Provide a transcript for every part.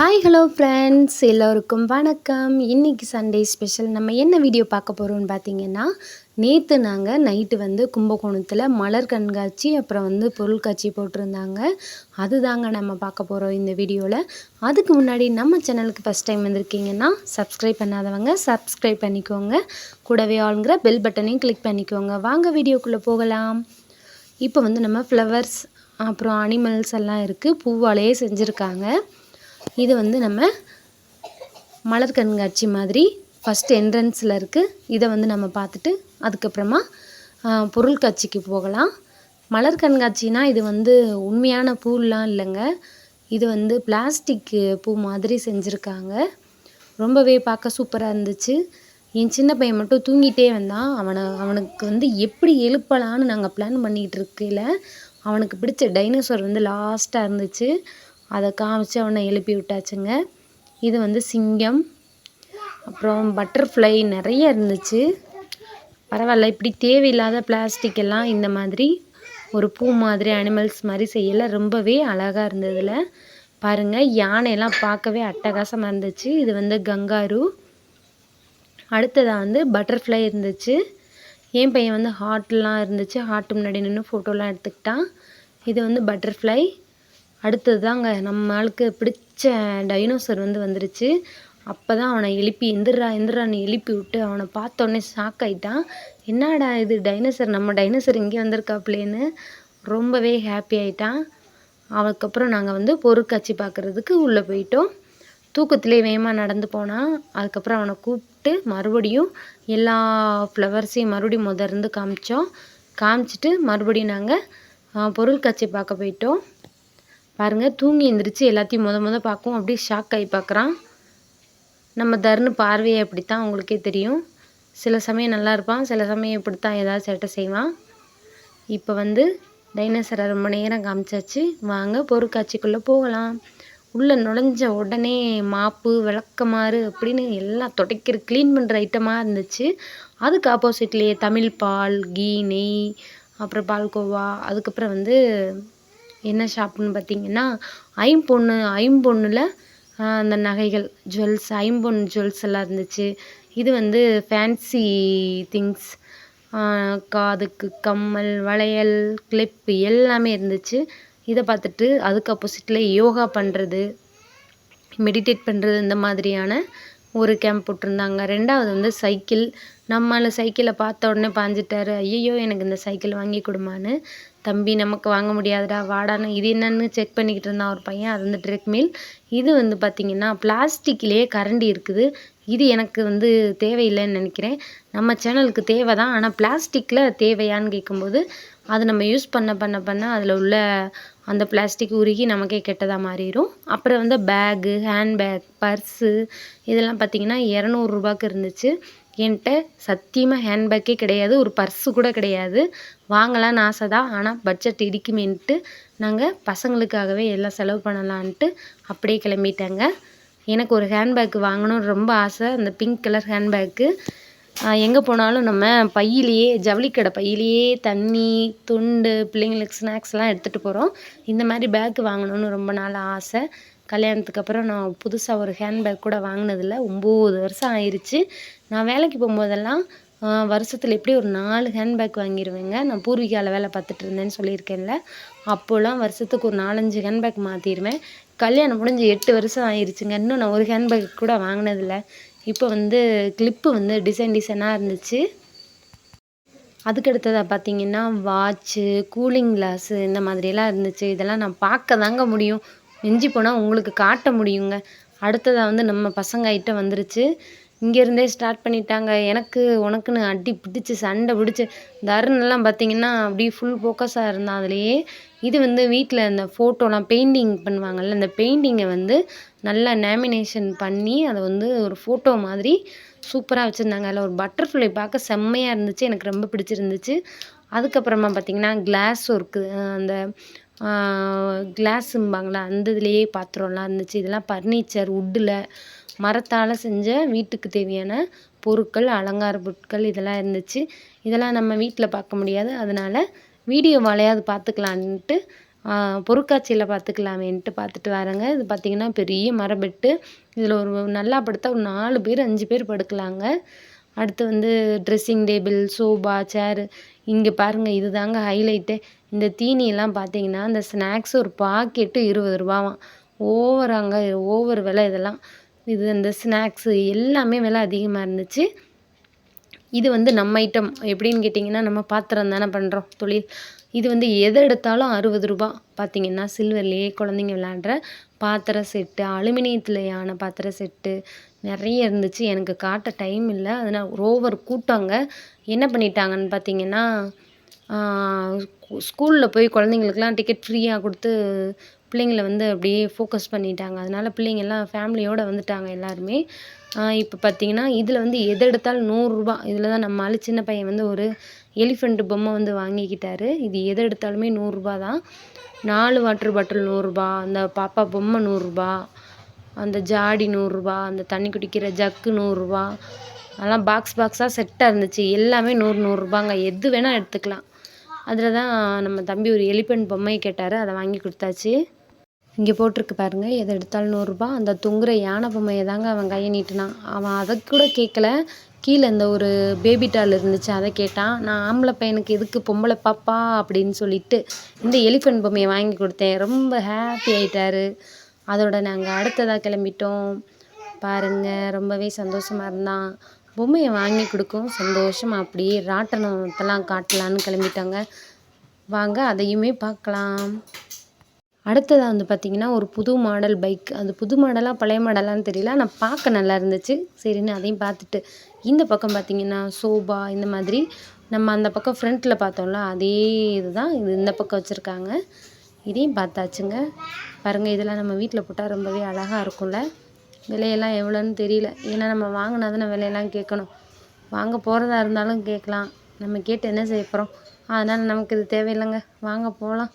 Hi hello friends எல்லோருக்கும் வணக்கம். இன்றைக்கி சண்டே ஸ்பெஷல் நம்ம என்ன வீடியோ பார்க்க போகிறோம்னு பார்த்தீங்கன்னா நேற்று நாங்கள் நைட்டு வந்து கும்பகோணத்தில் மலர் கண்காட்சி அப்புறம் வந்து பொருட்காட்சி போட்டிருந்தாங்க. அதுதாங்க நம்ம பார்க்க போகிறோம் இந்த வீடியோவில் அதுக்கு முன்னாடி நம்ம சேனலுக்கு ஃபஸ்ட் டைம் வந்திருக்கீங்கன்னா சப்ஸ்கிரைப் பண்ணாதவங்க சப்ஸ்கிரைப் பண்ணிக்கோங்க. கூடவே ஆளுங்கிற பெல் பட்டனையும் கிளிக் பண்ணிக்கோங்க. வாங்க வீடியோக்குள்ளே போகலாம். இப்போ வந்து நம்ம ஃப்ளவர்ஸ் அப்புறம் அனிமல்ஸ் எல்லாம் இருக்குது பூவாலேயே செஞ்சுருக்காங்க. இது வந்து நம்ம மலர் கண்காட்சி மாதிரி ஃபஸ்ட் என்ட்ரன்ஸில் இருக்குது இதை வந்து நம்ம பார்த்துட்டு அதுக்கப்புறமா பொருள் காட்சிக்கு போகலாம். மலர் கண்காட்சினா இது வந்து உண்மையான பூலாம் இல்லைங்க. இது வந்து பிளாஸ்டிக் பூ மாதிரி செஞ்சுருக்காங்க. ரொம்பவே பார்க்க சூப்பராக இருந்துச்சு. என் சின்ன பையன் மட்டும் தூங்கிட்டே வந்தான். அவனை அவனுக்கு வந்து எப்படி எழுப்பலான்னு நாங்கள் பிளான் பண்ணிக்கிட்டு இருக்கையில் அவனுக்கு பிடிச்ச டைனோசர் வந்து லாஸ்ட்டாக இருந்துச்சு. அதை காமிச்சு அவனை எழுப்பி விட்டாச்சுங்க. இது வந்து சிங்கம் அப்புறம் பட்டர்ஃப்ளை நிறைய இருந்துச்சு. பரவாயில்ல இப்படி தேவையில்லாத பிளாஸ்டிக் எல்லாம் இந்த மாதிரி ஒரு பூ மாதிரி அனிமல்ஸ் மாதிரி செய்யல. ரொம்பவே அழகாக இருந்ததில். பாருங்கள் யானையெல்லாம் பார்க்கவே அட்டகாசமாக இருந்துச்சு. இது வந்து கங்காரு. அடுத்ததாக வந்து பட்டர்ஃப்ளை இருந்துச்சு. என் பையன் வந்து ஹார்ட்லாம் இருந்துச்சு. ஹார்ட் முன்னாடி நின்று ஃபோட்டோலாம் எடுத்துக்கிட்டான். இது வந்து பட்டர்ஃப்ளை அடுத்தது தாங்க நம்ம ஆளுக்கு பிடிச்ச டைனோசர் வந்து வந்துருச்சு. அப்போ தான் அவனை எழுப்பி எந்திரா எந்திரான்னு எழுப்பி விட்டு அவனை பார்த்தோன்னே ஷாக் ஆகிட்டான் என்னடா இது டைனோசர் நம்ம டைனோசர் இங்கே வந்திருக்காப்லேன்னு ரொம்பவே ஹாப்பி ஆகிட்டான் அதுக்கப்புறம் நாங்கள் வந்து பொருட்காட்சி பார்க்குறதுக்கு உள்ளே போயிட்டோம். தூக்கத்திலே வேகமாக நடந்து போனான் அதுக்கப்புறம் அவனை கூப்பிட்டு மறுபடியும் எல்லா ஃப்ளவர்ஸையும் மறுபடியும் முதர்ந்து காமிச்சோம். காமிச்சிட்டு மறுபடியும் நாங்கள் பொருட்காட்சி பார்க்க போயிட்டோம். பாருங்கள் தூங்கி எந்திரிச்சு எல்லாத்தையும் முத முத பார்க்கும் அப்படியே ஷாக் ஆகி பார்க்குறான். நம்ம தருணு பார்வையை அப்படித்தான் உங்களுக்கே தெரியும். சில சமயம் நல்லா இருப்பான் சில சமயம் இப்படித்தான் ஏதாவது சேட்டை செய்வான். இப்போ வந்து டைனோசரை ரொம்ப நேரம் காமிச்சாச்சு. வாங்க பொருட்காட்சிக்குள்ளே போகலாம். உள்ளே நுழைஞ்ச உடனே மாப்பு விளக்கமாறு அப்படின்னு எல்லாம் துடைக்கிற க்ளீன் பண்ணுற ஐட்டமாக இருந்துச்சு. அதுக்கு ஆப்போசிட்லேயே தமிழ் பால் கீ நெய் அப்புறம் பால்கோவா அதுக்கப்புறம் வந்து என்ன ஷாப்புன்னு பார்த்தீங்கன்னா ஐம்பொண்ணு ஐம்பொண்ணில் அந்த நகைகள் ஜுவல்ஸ் ஐம்பொன் ஜுவல்ஸ் எல்லாம் இருந்துச்சு. இது வந்து ஃபேன்சி திங்ஸ் காதுக்கு கம்மல் வளையல் கிளிப்பு எல்லாமே இருந்துச்சு. இதை பார்த்துட்டு அதுக்கு ஆப்போசிட்டில் யோகா பண்ணுறது மெடிடேட் பண்ணுறது இந்த மாதிரியான ஒரு கேம்ப் போட்டிருந்தாங்க. ரெண்டாவது வந்து சைக்கிள் நம்மள சைக்கிளை பார்த்த உடனே பாஞ்சிட்டாரு. ஐயையோ எனக்கு இந்த சைக்கிள் வாங்கி கொடுமான்னு. தம்பி நமக்கு வாங்க முடியாதுடா வாடான்னு இது என்னன்னு செக் பண்ணிக்கிட்டு இருந்தான் ஒரு பையன். அது வந்து ட்ரெக்மில் இது வந்து பார்த்திங்கன்னா பிளாஸ்டிக்லேயே கரண்டி இருக்குது. இது எனக்கு வந்து தேவையில்லைன்னு நினைக்கிறேன். நம்ம சேனலுக்கு தேவை தான் ஆனால் பிளாஸ்டிக்கில் தேவையான்னு கேட்கும்போது அது நம்ம யூஸ் பண்ண பண்ண பண்ண அதில் உள்ள அந்த பிளாஸ்டிக் உருகி நமக்கே கெட்டதாக மாறிடும் அப்புறம் வந்து பேகு ஹேண்ட்பேக் பர்ஸு இதெல்லாம் பார்த்திங்கன்னா இரநூறுபாக்கு இருந்துச்சு. என்கிட்ட சத்தியமாக ஹேண்ட்பேக்கே கிடையாது ஒரு பர்ஸு கூட கிடையாது. வாங்கலான்னு ஆசை தான். ஆனால் பட்ஜெட் இடிக்குமேன்ட்டு நாங்கள் பசங்களுக்காகவே எல்லாம் செலவு பண்ணலான்ட்டு அப்படியே கிளம்பிட்டாங்க. எனக்கு ஒரு ஹேண்ட்பேக் வாங்கணும்னு ரொம்ப ஆசை. அந்த பிங்க் கலர் ஹேண்ட்பேக்கு எங்கே போனாலும் நம்ம பையிலேயே ஜவுளிக்கடை பையிலேயே தண்ணி துண்டு பிள்ளைங்களுக்கு ஸ்நாக்ஸ்லாம் எடுத்துகிட்டு போகிறோம் இந்த மாதிரி பேக் வாங்கணும்னு ரொம்ப நாள் ஆசை. கல்யாணத்துக்கு அப்புறம் நான் புதுசாக ஒரு ஹேண்ட்பேக் கூட வாங்கினதில்ல. ஒம்பது வருஷம் ஆயிடுச்சு நான் வேலைக்கு போகும்போதெல்லாம் வருஷத்தில் எப்படி ஒரு நாலு ஹேண்ட்பேக் வாங்கிடுவேங்க நான் பூர்வீகாவில் வேலை பார்த்துட்டு இருந்தேன்னு சொல்லியிருக்கேன்ல. அப்போல்லாம் வருஷத்துக்கு ஒரு நாலஞ்சு ஹேண்ட்பேக் மாற்றிடுவேன் கல்யாணம் முடிஞ்சு எட்டு வருஷம் ஆயிடுச்சுங்க இன்னும் நான் ஒரு ஹேண்ட்பேக் கூட வாங்கினதில்ல. இப்போ வந்து கிளிப்பு வந்து டிசைன் டிசைனாக இருந்துச்சு. அதுக்கடுத்ததாக பார்த்தீங்கன்னா வாட்ச்சு கூலிங் கிளாஸு இந்த மாதிரியெல்லாம் இருந்துச்சு. இதெல்லாம் நான் பார்க்க தாங்க முடியும். மிஞ்சி போனால் உங்களுக்கு காட்ட முடியுங்க. அடுத்ததாக வந்து நம்ம பசங்கக்கிட்ட வந்துருச்சு. இங்கேருந்தே ஸ்டார்ட் பண்ணிட்டாங்க. எனக்கு உனக்குன்னு அடி பிடிச்சி சண்டை பிடிச்சி தருணெல்லாம் பார்த்தீங்கன்னா அப்படியே ஃபுல் ஃபோக்கஸாக இருந்தான் அதுலேயே. இது வந்து வீட்டில் இந்த ஃபோட்டோலாம் பெயிண்டிங் பண்ணுவாங்கள்ல அந்த பெயிண்டிங்கை வந்து நல்லா நேமினேஷன் பண்ணி அதை வந்து ஒரு ஃபோட்டோ மாதிரி சூப்பராக வச்சுருந்தாங்க. அதில் ஒரு பட்டர்ஃப்ளை பார்க்க செம்மையாக இருந்துச்சு. எனக்கு ரொம்ப பிடிச்சிருந்துச்சு. அதுக்கப்புறமா பார்த்திங்கன்னா கிளாஸ் ஒர்க்கு அந்த கிளாஸும்பாங்களா அந்த இதுலேயே பாத்திரம்லாம் இருந்துச்சு. இதெல்லாம் பர்னிச்சர் உட்டில் மரத்தால் செஞ்ச வீட்டுக்கு தேவையான பொருட்கள் அலங்கார பொருட்கள் இதெல்லாம் இருந்துச்சு. இதெல்லாம் நம்ம வீட்டில் பார்க்க முடியாது. அதனால் வீடியோவாலையாவது பார்த்துக்கலான்ட்டு பொருட்காட்சியில் பார்த்துக்கலாமேன்ட்டு பார்த்துட்டு வரேங்க. இது பார்த்திங்கன்னா பெரிய மரபெட்டு. இதில் ஒரு நல்லா படுத்தால் ஒரு நாலு பேர் அஞ்சு பேர் படுக்கலாங்க. அடுத்து வந்து ட்ரெஸ்ஸிங் டேபிள் சோபா சேரு இங்கே பாருங்கள் இது தாங்க ஹைலைட்டு இந்த தீனியெல்லாம் பார்த்தீங்கன்னா இந்த ஸ்நாக்ஸ் ஒரு பாக்கெட்டு இருபது ரூபாவாம். ஓவராங்க ஓவர் விலை இதெல்லாம். இது இந்த ஸ்நாக்ஸு எல்லாமே விலை அதிகமாக இருந்துச்சு. இது வந்து நம்ம ஐட்டம் எப்படின்னு கேட்டிங்கன்னா நம்ம பாத்திரம் தானே பண்ணுறோம் தொழில். இது வந்து எதை எடுத்தாலும் அறுபது ரூபா. பார்த்தீங்கன்னா சில்வர்லேயே குழந்தைங்க விளாட்ற பாத்திர செட்டு அலுமினியத்துலையான பாத்திர செட்டு நிறைய இருந்துச்சு. எனக்கு காட்ட டைம் இல்லை. அதனால் ரோவர் கூட்டங்க என்ன பண்ணிட்டாங்கன்னு பார்த்தீங்கன்னா ஸ்கூலில் போய் குழந்தைங்களுக்குலாம் டிக்கெட் ஃப்ரீயாக கொடுத்து பிள்ளைங்கள வந்து அப்படியே ஃபோக்கஸ் பண்ணிட்டாங்க. அதனால் பிள்ளைங்கள்லாம் ஃபேமிலியோடு வந்துட்டாங்க எல்லாருமே. இப்போ பார்த்தீங்கன்னா இதில் வந்து எது எடுத்தாலும் நூறுரூபா இதில் தான் நம்ம சின்ன பையன் வந்து ஒரு எலிஃபெண்ட்டு பொம்மை வந்து வாங்கிக்கிட்டாரு. இது எது எடுத்தாலுமே நூறுரூபா தான். நாலு வாட்டர் பாட்டில் நூறுரூபா அந்த பாப்பா பொம்மை நூறுரூபா அந்த ஜாடி நூறுரூபா அந்த தண்ணி குடிக்கிற ஜக்கு நூறுரூவா அதெல்லாம் பாக்ஸ் பாக்ஸாக செட்டாக இருந்துச்சு. எல்லாமே நூறு நூறுரூபாங்க எது வேணால் எடுத்துக்கலாம். அதில் தான் நம்ம தம்பி ஒரு எலிஃபெண்ட் பொம்மை கேட்டார் அதை வாங்கி கொடுத்தாச்சு. இங்கே போட்டிருக்கு பாருங்கள் எதை எடுத்தாலும் நூறுரூபா அந்த தொங்குற யானை பொம்மையை தாங்க அவன் கையை நீட்டினான். அவன் அதை கூட கேட்கல. கீழே இந்த ஒரு பேபி டால் இருந்துச்சு அதை கேட்டான். நான் ஆம்பளை பையனுக்கு எதுக்கு பொம்பளை பாப்பா அப்படின்னு சொல்லிட்டு இந்த எலிஃபெண்ட் பொம்மையை வாங்கி கொடுத்தேன். ரொம்ப ஹாப்பி ஆகிட்டாரு அதோட நாங்கள் அடுத்ததாக கிளம்பிட்டோம். பாருங்கள் ரொம்பவே சந்தோஷமாக இருந்தான். பொம்மையை வாங்கி கொடுக்கும் சந்தோஷமாக அப்படியே ராட்டனத்தெல்லாம் காட்டலான்னு கிளம்பிட்டாங்க. வாங்க அதையுமே பார்க்கலாம். அடுத்ததாக வந்து பார்த்திங்கன்னா ஒரு புது மாடல் பைக். அது புது மாடலாக பழைய மாடலான்னு தெரியல. ஆனால் பார்க்க நல்லா இருந்துச்சு. சரின்னு அதையும் பார்த்துட்டு இந்த பக்கம் பார்த்திங்கன்னா சோபா இந்த மாதிரி நம்ம அந்த பக்கம் ஃப்ரண்ட்டில் பார்த்தோம்ல அதே இது தான் இது இந்த பக்கம் வச்சுருக்காங்க. இதையும் பார்த்தாச்சுங்க. பாருங்கள் இதெல்லாம் நம்ம வீட்டில் போட்டால் ரொம்பவே அழகாக இருக்கும்ல. விலையெல்லாம் எவ்வளோன்னு தெரியல. ஏன்னா நம்ம வாங்கினா தானே விலையெல்லாம் கேட்கணும். வாங்க போகிறதா இருந்தாலும் கேட்கலாம். நம்ம கேட்டு என்ன செய்ய போகிறோம் அதனால் நமக்கு இது தேவையில்லைங்க. வாங்க போகலாம்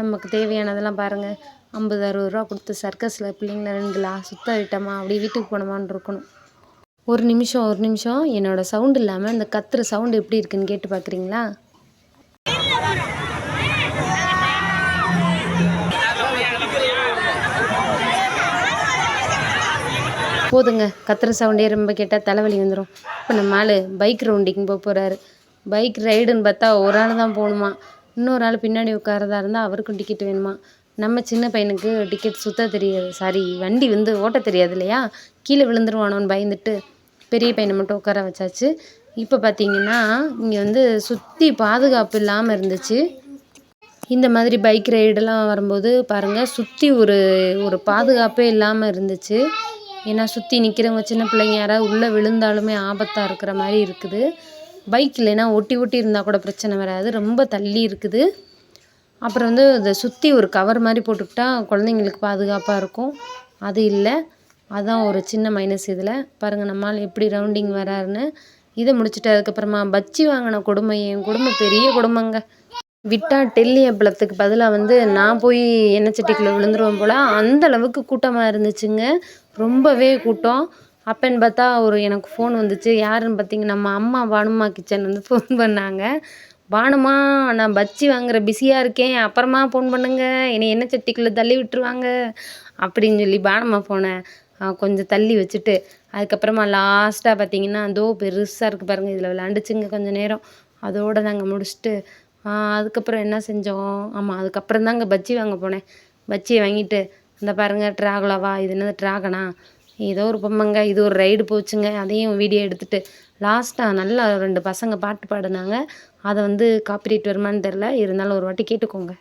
நமக்கு தேவையானதெல்லாம் பாருங்கள் ஐம்பது அறுபது ரூபா கொடுத்து சர்க்கஸில் பிள்ளைங்கள ரெண்டு சுத்த விட்டோமா? அப்படி வீட்டுக்கு போனோமான்னு இருக்கணும். ஒரு நிமிஷம் ஒரு நிமிஷம். என்னோடய சவுண்ட் இல்லாமல் இந்த கத்துற சவுண்டு எப்படி இருக்குன்னு கேட்டு பார்க்குறீங்களா? போதுங்க. கத்துற சவுண்டே ரொம்ப கேட்டால் தலைவலி வந்துடும் இப்போ நம்ம ஆள் பைக் ரவுண்டிங் போக போகிறாரு பைக் ரைடுன்னு பார்த்தா ஒரு ஆள் தான் போகணுமா இன்னொரு ஆள் பின்னாடி உட்காரதா இருந்தால் அவருக்கும் டிக்கெட் வேணுமா? நம்ம சின்ன பையனுக்கு டிக்கெட் சுத்த தெரியாது. சாரி வண்டி வந்து ஓட்ட தெரியாது இல்லையா? கீழே விழுந்துருவானோன்னு பயந்துட்டு பெரிய பையனை மட்டும் உட்கார வச்சாச்சு. இப்போ பார்த்தீங்கன்னா இங்கே வந்து சுற்றி பாதுகாப்பு இல்லாமல் இருந்துச்சு. இந்த மாதிரி பைக் ரைடெல்லாம் வரும்போது பாருங்கள் சுற்றி ஒரு ஒரு பாதுகாப்பே இல்லாமல் இருந்துச்சு. ஏன்னா சுற்றி நிற்கிறவங்க சின்ன பிள்ளைங்க யாராவது உள்ளே விழுந்தாலுமே ஆபத்தாக இருக்கிற மாதிரி இருக்குது. பைக் இல்லைன்னா ஒட்டி ஒட்டி இருந்தால் கூட பிரச்சனை வராது. ரொம்ப தள்ளி இருக்குது. அப்புறம் வந்து இதை சுற்றி ஒரு கவர் மாதிரி போட்டுக்கிட்டா குழந்தைங்களுக்கு பாதுகாப்பாக இருக்கும். அது இல்லை. அதுதான் ஒரு சின்ன மைனஸ் இதில். பாருங்கள் நம்மால் எப்படி ரவுண்டிங் வராருன்னு. இதை முடிச்சுட்டு அதுக்கப்புறமா பச்சி வாங்கின கொடுமை என் குடும்பம் பெரிய குடும்பங்க விட்டால் டெல்லி அப்பளத்துக்கு பதிலாக வந்து நான் போய் எண்ணெய் சட்டிக்குள்ளே விழுந்துருவேன் போல். அந்த அளவுக்கு கூட்டமாக இருந்துச்சுங்க. ரொம்பவே கூட்டம். அப்போன்னு பார்த்தா ஒரு எனக்கு ஃபோன் வந்துச்சு. யாருன்னு பார்த்தீங்க நம்ம அம்மா பானுமா கிச்சன் வந்து ஃபோன் பண்ணாங்க. பானுமா நான் பச்சி வாங்குற பிஸியாக இருக்கேன். அப்புறமா ஃபோன் பண்ணுங்க. என்னை என்ன சட்டிக்குள்ளே தள்ளி விட்டுருவாங்க. அப்படின்னு சொல்லி பானுமா ஃபோனை கொஞ்சம் தள்ளி வச்சுட்டு அதுக்கப்புறமா லாஸ்ட்டாக பார்த்தீங்கன்னா அதோ பெருசாக இருக்குது பாருங்கள் இதில் விளாண்டுச்சுங்க கொஞ்சம் நேரம். அதோடு நாங்கள் முடிச்சுட்டு அதுக்கப்புறம் என்ன செஞ்சோம்? ஆமாம் அதுக்கப்புறம் தாங்க பஜ்ஜி வாங்க போனேன். பஜ்ஜியை வாங்கிட்டு இந்த பாருங்கள் ட்ராகுலாவா? இது என்னது ட்ராகனா? ஏதோ ஒரு பொம்மைங்க இது ஒரு ரைடு போச்சுங்க. அதையும் வீடியோ எடுத்துகிட்டு லாஸ்ட்டாக நல்லா ரெண்டு பசங்க பாட்டு பாடினாங்க. அதை வந்து காப்பிரைட் வருமானு தெரில இருந்தாலும் ஒரு வாட்டி கேட்டுக்கோங்க.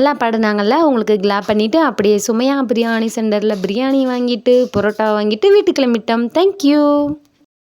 நல்லா பாடினாங்கல்ல உங்களுக்கு கிளாப் பண்ணிவிட்டு அப்படியே சுமையா பிரியாணி சென்டரில் பிரியாணி வாங்கிட்டு பரோட்டா வாங்கிட்டு வீட்டுக்கு கிளம்பிட்டோம். தேங்க்யூ